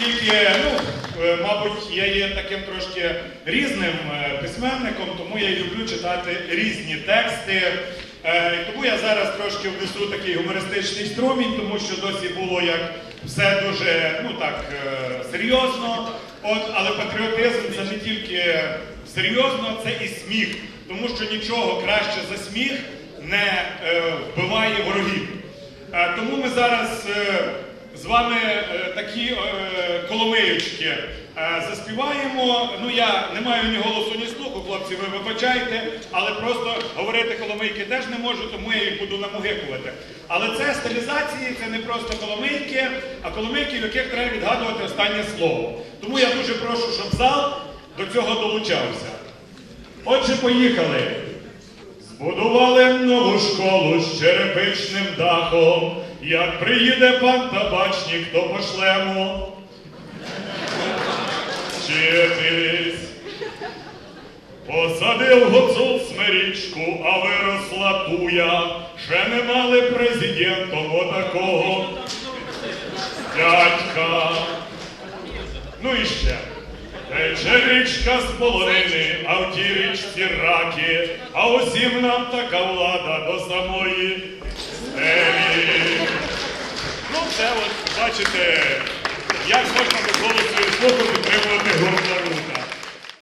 оскільки, ну, е, мабуть, я є таким трошки різним е, письменником, тому я люблю читати різні тексти. Е, Тому я зараз трошки внесу такий гумористичний струмінь, тому що досі було як все дуже ну так серйозно. От, але патріотизм це не тільки серйозно, це і сміх, тому що нічого краще за сміх не вбиває ворогів. Тому ми зараз з вами е, такі е, коломиючки е, заспіваємо. Ну я не маю ні голосу, ні слуху, хлопці, ви вибачайте, але просто говорити коломийки теж не можу, тому я їх буду намугикувати. Але це стилізації, це не просто коломийки, а коломийки, в яких треба відгадувати останнє слово. Тому я дуже прошу, щоб зал до цього долучався. Отже, поїхали. Збудували нову школу з черепичним дахом. Як приїде пан табачник, то пошлемо. Вчитись. Посадив гуцул смирічку, а виросла туя. Ще не мали президентом отакого дядька. Ну і ще. Тече річка з полонини, а в тій річці раки, а усім нам така влада до самої стелі. Ну, це от, бачите, як можна без голосу